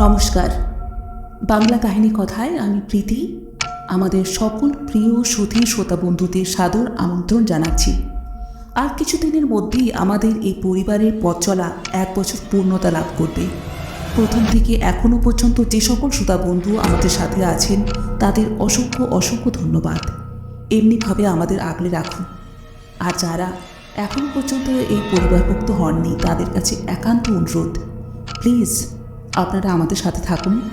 নমস্কার। বাংলা কাহিনী কথায় আমি প্রীতি, আমাদের সকল প্রিয় সুধী শ্রোতা বন্ধুদের সাদর আমন্ত্রণ জানাচ্ছি। আর কিছুদিনের মধ্যেই আমাদের এই পরিবারের পথ চলা এক বছর পূর্ণতা লাভ করবে। প্রথম থেকে এখনও পর্যন্ত যে সকল শ্রোতা বন্ধু আমাদের সাথে আছেন, তাদের অসংখ্য অসংখ্য ধন্যবাদ। এমনিভাবে আমাদের আগলে রাখুন। আর যারা এখন পর্যন্ত এই পরিবারভুক্ত হননি, তাদের কাছে একান্ত অনুরোধ। প্লিজ আপনারা আমাদের সাথে থাকুন।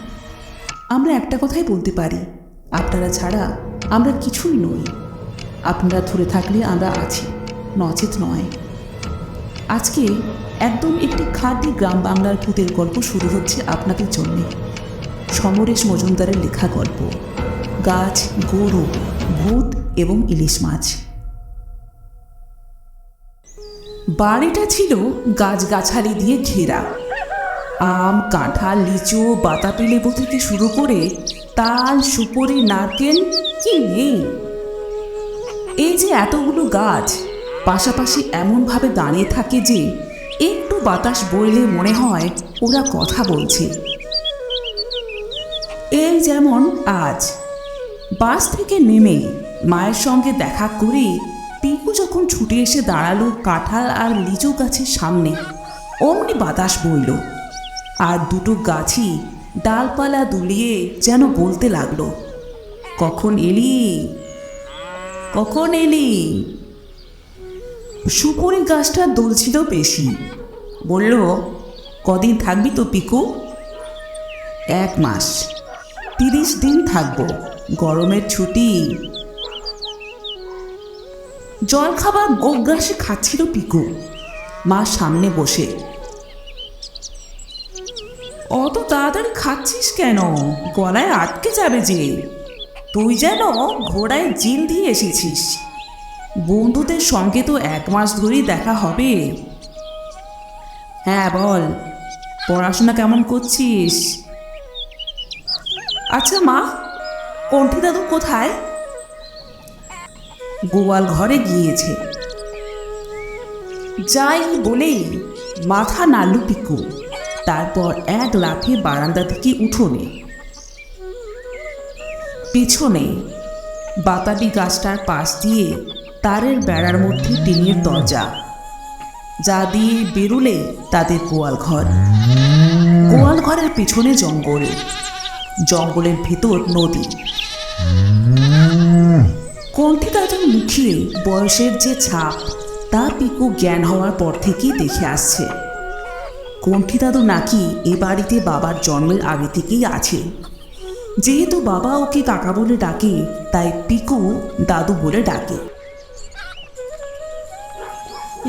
আমরা একটা কথাই বলতে পারি, আপনারা ছাড়া আমরা কিছুই নই। আপনারা ধরে থাকলে আমরা আছি, নচেত নয়। আজকে একদম একটি খাঁটি গ্রাম বাংলার ভূতের গল্প শুরু হচ্ছে আপনাদের জন্যে। সমরেশ মজুমদারের লেখা গল্প, গাছ, গরু, ভূত এবং ইলিশ মাছ। বাড়িটা ছিল গাছগাছালি দিয়ে ঘেরা। আম, কাঁঠাল, লিচু, বাতাবি লেবু থেকে শুরু করে তাল, সুপুরি, নারকেল কি নেই? এই যে এতগুলো গাছ, পাশাপাশি এমনভাবে দাঁড়িয়ে থাকে যে একটু বাতাস বইলে মনে হয় ওরা কথা বলছে। এই যেমন আজ, বাস থেকে নেমে মায়ের সঙ্গে দেখা করে পিকু যখন ছুটে এসে দাঁড়াল কাঁঠাল আর লিচু গাছের সামনে, অমনি বাতাস বইল। আর দুটো গাছই ডালপালা দুলিয়ে যেন বলতে লাগল, কখন এলি? কখন এলি? সুপুরি গাছটা দুলছিল বেশি। বলল, কদিন থাকবি তো পিকু? এক মাস। তিরিশ দিন থাকব, গরমের ছুটি। জল খাবার গোগ্রাসে খাচ্ছিল পিকু। মা সামনে বসে অত তাড়াতাড়ি খাচ্ছিস কেন? গলায় আটকে যাবে যে। তুই যেন ঘোড়ায় জিল দিয়ে এসেছিস। বন্ধুদের সঙ্গে তো এক মাস ধরেই দেখা হবে। হ্যাঁ বল। পড়াশোনা কেমন করছিস? আচ্ছা মা কণ্ঠী দাদু কোথায়? গোয়াল ঘরে গিয়েছে। যাই বলেই মাথা নাড়ল পিকু তারপর এক লাফে বারান্দা থেকে উঠোনে। পিছনে বাতাবি গাছটার পাশ দিয়ে তারের বেড়ার মধ্যে টিনের দরজা, যা দিয়ে বেরুলে তাদের গোয়াল ঘর। গোয়াল ঘরের পেছনে জঙ্গল, জঙ্গলের ভেতর নদী। কণ্ঠে তাদের মুখে বয়সের যে ছাপ, তা পিকু জ্ঞান হওয়ার পর থেকেই দেখে আসছে। কণ্ঠী দাদু নাকি এ বাড়িতে বাবার জন্মের আগে থেকেই আছে। যেহেতু বাবা ওকে কাকা বলে ডাকে, তাই পিকু দাদু বলে ডাকে।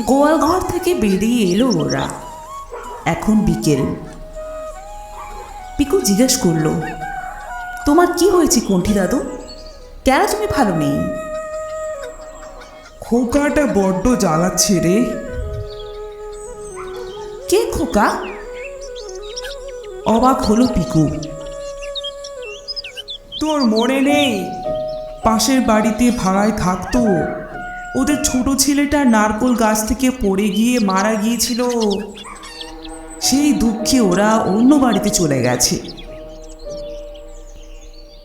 গোয়াল ঘর থেকে বেরিয়ে এলো ওরা। এখন বিকেল। পিকু জিজ্ঞেস করল, তোমার কি হয়েছে কণ্ঠী দাদু? কেন তুমি ভালো নেই? খোকাটা বড্ড জ্বালাচ্ছে রে। কে খোকা? অবাক হলো পিকু। তোর মনে নেই? পাশের বাড়িতে ভাড়ায় থাকতো। ওদের ছোট ছেলেটা নারকোল গাছ থেকে পড়ে গিয়ে মারা গিয়েছিল। সেই দুঃখে ওরা অন্য বাড়িতে চলে গেছে।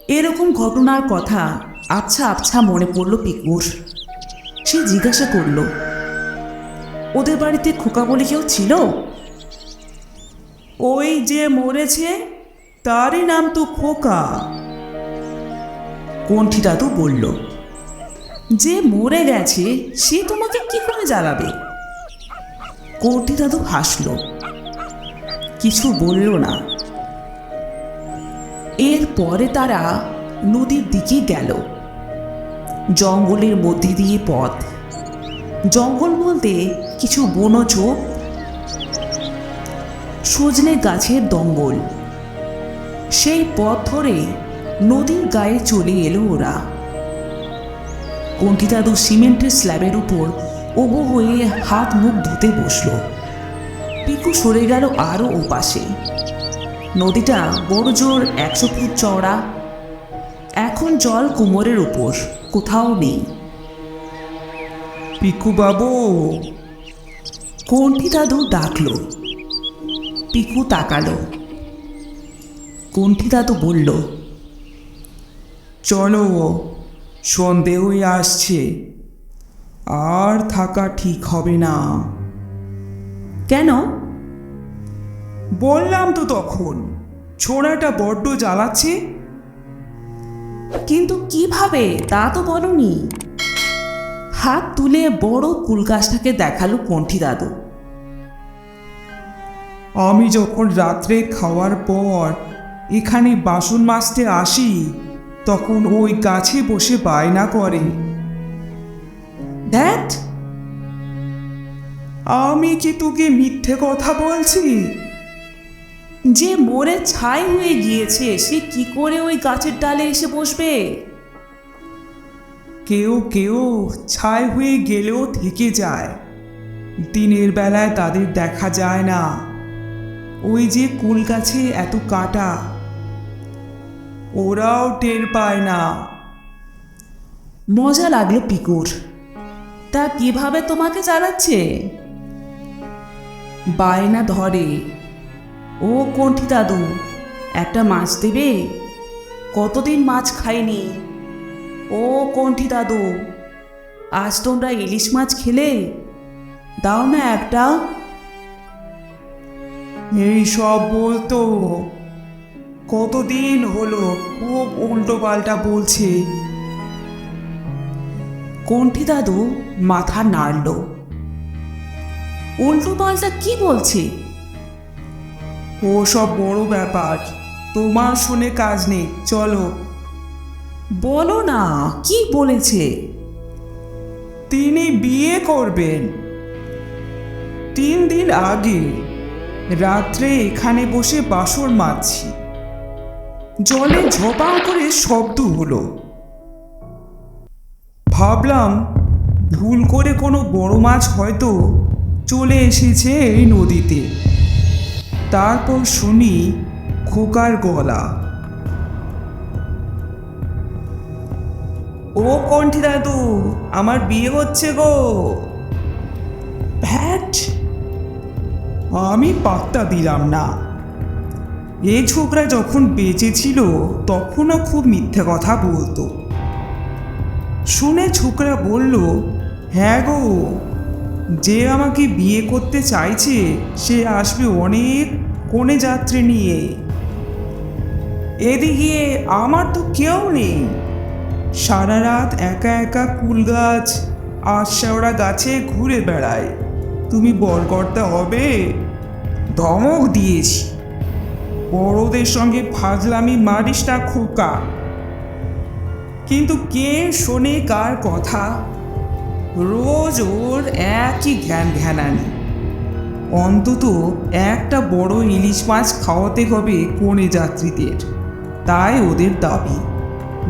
এরকম ঘটনার কথা আচ্ছা আচ্ছা মনে পড়ল পিকুর। সে জিজ্ঞাসা করল, ওদের বাড়িতে খোকা বলে কেউ ছিল? ওই যে মরেছে, তারই নাম তো খোকা। কণ্ঠী দাদু বলল, যে মরে গেছে, সে তোমাকে কি করে জ্বালাবে? কণ্ঠী দাদু হাসল, কিছু বলল না। এরপরে তারা নদীর দিকে গেল। জঙ্গলের মধ্যে দিয়ে পথ। জঙ্গল বলতে কিছু বনজ সজনে গাছের দঙ্গল। সেই পথ ধরে নদীর গায়ে চলে এলো ওরা। কণ্ঠী দাদু সিমেন্টের স্ল্যাবের উপর ওবো হয়ে হাত মুখ ধুতে বসল। পিকু সরে গেল আরও ও পাশে নদীটা বড় জোর একশো ফুট চওড়া। এখন জল কোমরের উপর, কোথাও নেই। পিকু বাবু কণ্ঠী দাদু ডাকল। পিকু তাকালো। কণ্ঠী দাদু বলল চলো সন্ধে হয়ে আসছে। আর থাকা ঠিক হবে না। কেন? বললাম তো তখন ছোড়াটা বড্ড জ্বালাচ্ছে। কিন্তু কীভাবে তা তো বলনি। হাত তুলে বড় কুল গাছটাকে দেখাল কণ্ঠী দাদু আমি যখন রাত্রে খাওয়ার পর এখানে বাসন মাজতে আসি, তখন ওই গাছে বসে বায়না করে। দ্যাট আমি কি তোকে মিথ্যে কথা বলছি? যে মরে ছাই হয়ে গিয়েছে, সে কি করে ওই গাছের ডালে এসে বসবে? কেউ কেউ ছাই হয়ে গেলেও থেকে যায়। দিনের বেলায় তাদের দেখা যায় না। ওই যে কুল গাছে এত কাটা, ওরাও টের পায় না। মজা লাগল পিকুর। তা কীভাবে তোমাকে চালাচ্ছে? বায়না ধরে, ও কণ্ঠী দাদু, একটা মাছ দেবে? কতদিন মাছ খাইনি? ও কণ্ঠী দাদু, আজ তোমরা ইলিশ মাছ খেলে? দাও না একটা। এই সব বলতো। কতদিন হলো খুব উল্টো পাল্টা বলছে। কণ্ঠী দাদু মাথা নাড়ল। উল্টো পাল্টা কি বলছে? ও সব বড় ব্যাপার তোমার শুনে কাজ নেই চলো। বলো না কি বলেছে? তিনি বিয়ে করবেন। তিন দিন আগে রাত্রে এখানে বসে বাসর মারছি। জলে ঝপাং করে শব্দ হলো। ভাবলাম, ভুল করে কোনো বড় মাছ হয়তো চলে এসেছে এই নদীতে। তারপর শুনি খোকার গলা। ও কণ্ঠী দাদু, আমার বিয়ে হচ্ছে গো। ভ্যাট! আমি পাত্তা দিলাম না। এই ছোকরা যখন বেঁচে ছিল, তখনও খুব মিথ্যে কথা বলতো। শুনে ছোকরা বলল হ্যাঁ গো, যে আমাকে বিয়ে করতে চাইছে, সে আসবে অনেক কোণে যাত্রী নিয়ে। এদিকে আমার তো কেউ নেই। সারা রাত একা একা কুল গাছ আর শেওড়া গাছে ঘুরে বেড়ায়। তুমি বরকর্তা হবে ধমক দিয়েছি। বড়দের সঙ্গে ফাজলামি মারিস না খোকা। কিন্তু কে শোনে কার কথা? রোজ ওর একই ঘ্যান ঘ্যানানি। অন্তত একটা বড় ইলিশ মাছ খাওয়াতে হবে কোণে যাত্রীদের। তাই ওদের দাবি।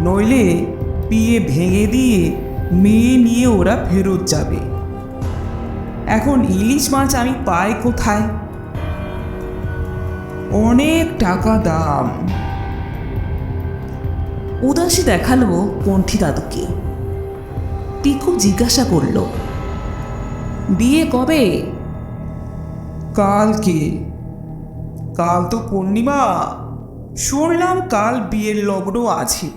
নইলে বিয়ে ভেঙে দিয়ে মেয়ে নিয়ে ওরা ফেরত যাবে। এখন ইলিশ মাছ আমি পাই কোথায়? অনেক টাকা দাম। উদাসী দেখাল কণ্ঠী দাদুকে। পিকু জিজ্ঞাসা করল, বিয়ে কবে? কালকে। কাল তো পূর্ণিমা। শুনলাম কাল বিয়ের লগ্ন আছে।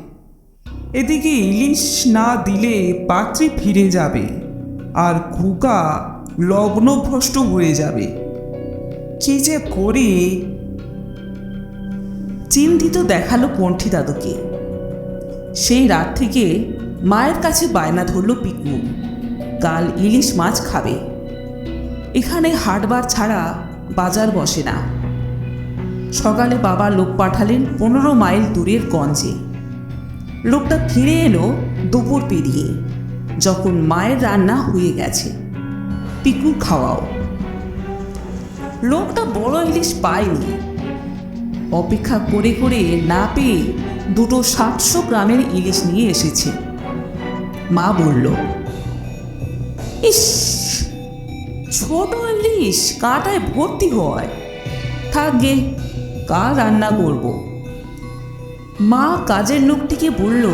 এদিকে ইলিশ না দিলে পাত্রী ফিরে যাবে আর খোকা লগ্নভ্রষ্ট হয়ে যাবে। কি যে করি? চিন্তিত দেখাল কণ্ঠী দাদুকে। সেই রাত থেকে মায়ের কাছে বায়না ধরল পিকু কাল ইলিশ মাছ খাবে। এখানে হাটবার ছাড়া বাজার বসে না। সকালে বাবা লোক পাঠালেন পনেরো মাইল দূরের গঞ্জে। লোকটা ফিরে এলো দুপুর পেরিয়ে, যখন মায়ের রান্না হয়ে গেছে। পিকু খাওয়াও। লোকটা বড় ইলিশ পায়নি অপেক্ষা করে করে না পেয়ে দুটো সাতশো গ্রামের ইলিশ নিয়ে এসেছে। মা বলল, ইস, ছোট ইলিশ কাটায় ভর্তি হয়। থাকবে কাল রান্না করব। মা কাজের লোকটিকে বলল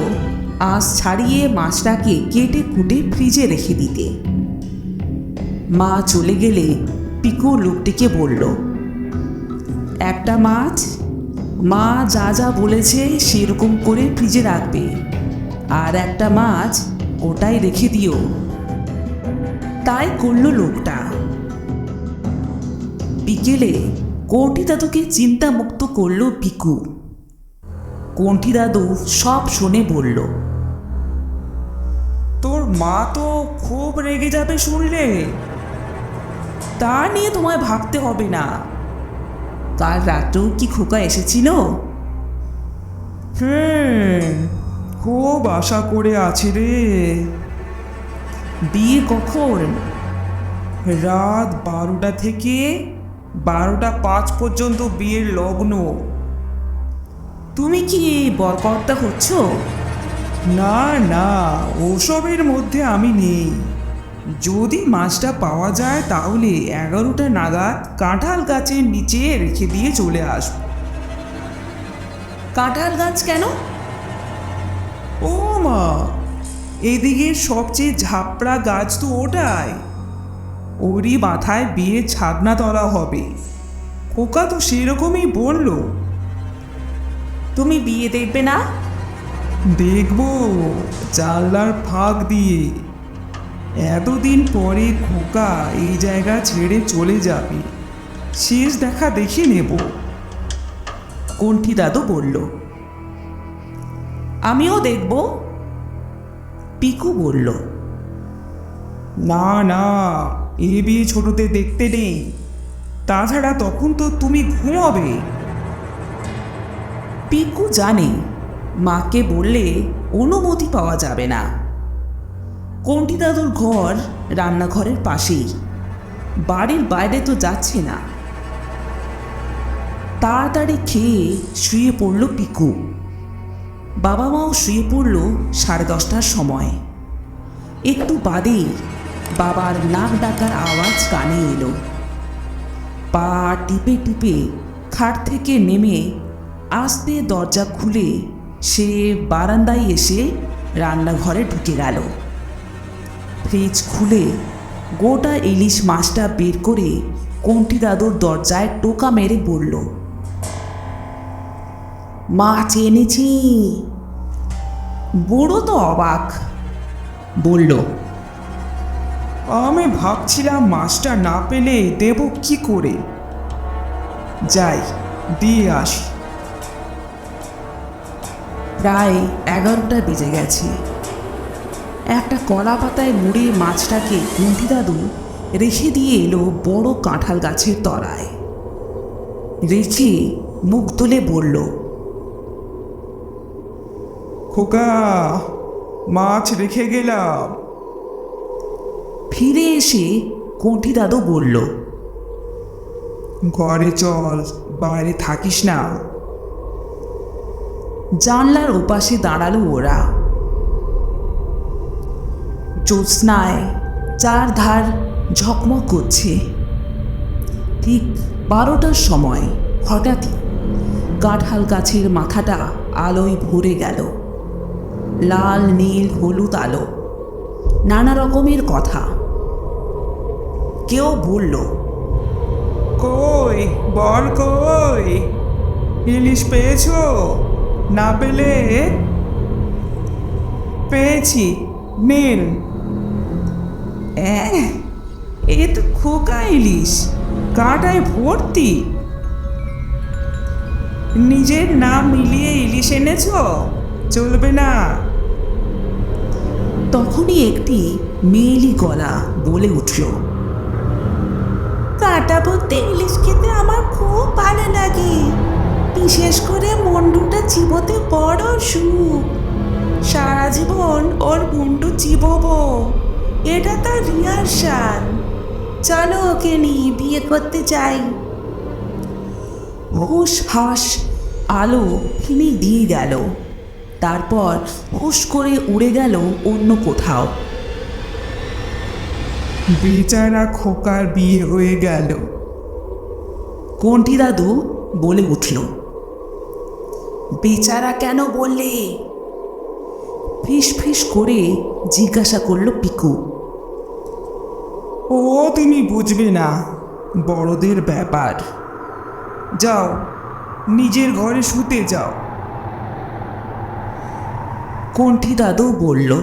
আঁশ ছাড়িয়ে মাছটাকে কেটে কুটে ফ্রিজে রেখে দিতে। মা চলে গেলে পিকো লোকটিকে বলল, একটা মাছ মা যা যা বলেছে সেরকম করে ফ্রিজে রাখবে। আর একটা মাছ ওটাই রেখে দিও। তাই করল লোকটা। বিকেলে কোটি দাদুকে চিন্তামুক্ত করল পিকু কণ্ঠি দাদু সব শুনে বলল, তোর মা তো খুব রেগে যাবে শুনলে। তা নিয়ে তোমায় ভাবতে হবে না। কাল রাতেও কি খোকা এসেছিল? হ্যাঁ খুব আশা করে আছে রে। বিয়ে কখন? রাত বারোটা থেকে বারোটা পাঁচ পর্যন্ত বিয়ের লগ্ন। তুমি কি বরকর্তা হচ্ছ? না না ওসবের মধ্যে আমি নেই। যদি মাছটা পাওয়া যায় তাহলে এগারোটা নাগাদ কাঁঠাল গাছের নিচে রেখে দিয়ে চলে আসব। কাঁঠাল গাছ কেন? ও মা এদিকে সবচেয়ে ঝাপড়া গাছ তো ওটাই। ওরই মাথায় বিয়ে ছাদনা তলা হবে। খোকা তো সেরকমই বলল। তুমি বিয়ে দেখবে না? দেখব জানলার ফাঁক দিয়ে। এতদিন পরে খোকা এই জায়গা ছেড়ে চলে যাবে। শেষ দেখা দেখে নেব। কণ্ঠি দাদু বলল, আমিও দেখব। পিকু বলল, না না, এ বিয়ে ছোটতে দেখতে নেই। তাছাড়া তখন তো তুমি ঘুমাবে। পিকু জানে, মাকে বললে অনুমতি পাওয়া যাবে না। কণ্ঠি দাদুর ঘর রান্নাঘরের পাশেই। বাড়ির বাইরে তো যাচ্ছে না। তাড়াতাড়ি খেয়ে শুয়ে পড়ল পিকু। বাবা মাও শুয়ে পড়ল সাড়ে দশটার সময়। একটু বাদেই বাবার নাক ডাকার আওয়াজ কানে এলো। পা টিপে টিপে খাট থেকে নেমে আস্তে দরজা খুলে সে বারান্দায় এসে রান্নাঘরে ঢুকে গেল। ফ্রিজ খুলে গোটা ইলিশ মাছটা বের করে কন্টি দাদুর দরজায় টোকা মেরে বলল মাছ এনেছি বুড়ো তো অবাক। বলল আমি ভাবছিলাম মাছটা না পেলে দেব কি করে? যাই দিয়ে আসি। প্রায় এগারোটা বেজে গেছে। একটা কলা পাতায় মুড়ে মাছটাকে কুন্ঠি দাদু রেখে দিয়ে এলো বড় কাঁঠাল গাছের তলায়। রেখে মুখ তুলে বলল খোকা মাছ রেখে গেলাম। ফিরে এসে কণ্ঠি দাদু বলল ঘরে চল বাইরে থাকিস না। জানলার ওপাশে দাঁড়াল ওরা। জ্যোৎস্নায় চার ধার ঝকমক করছে। ঠিক বারোটার সময় হঠাৎই কাঁঠাল গাছের মাথাটা আলোয় ভরে গেল। লাল, নীল, হলুদ আলো। নানা রকমের কথা। কেউ বলল, কই, বল কই? ইলিশ পেয়েছ? না পেলে? পেয়েছি, নীল। এ তো খোকা ইলিশ, কাঁটায় ভর্তি। নিজের নাম মিলিয়ে ইলিশ এনেছ? চলবে না। তখনই একটি মেয়েলি গলা বলে উঠল, কাটা ভর্তি ইলিশ খেতে আমার খুব ভালো লাগে। বিশেষ করে মন্ডুটা চিবোতে বড় সুখ। সারা জীবন ওর মুন্ডু চিবোবো। এটা তার রিহার্সাল। চলো ওকে নিয়ে বিয়ে করতে চাই। হুস হাস আলো ফিনি দিয়ে গেল। তারপর হুস করে উড়ে গেল অন্য কোথাও। বেচারা খোকার বিয়ে হয়ে গেল। কণ্ঠি দাদু বলে উঠল বেচারা কেন বললে? ফিস ফিস করে জিজ্ঞাসা করল পিকু। ও তুমি বুঝবে না বড়দের ব্যাপার। যাও নিজের ঘরে শুতে যাও। কণ্ঠী দাদু বলল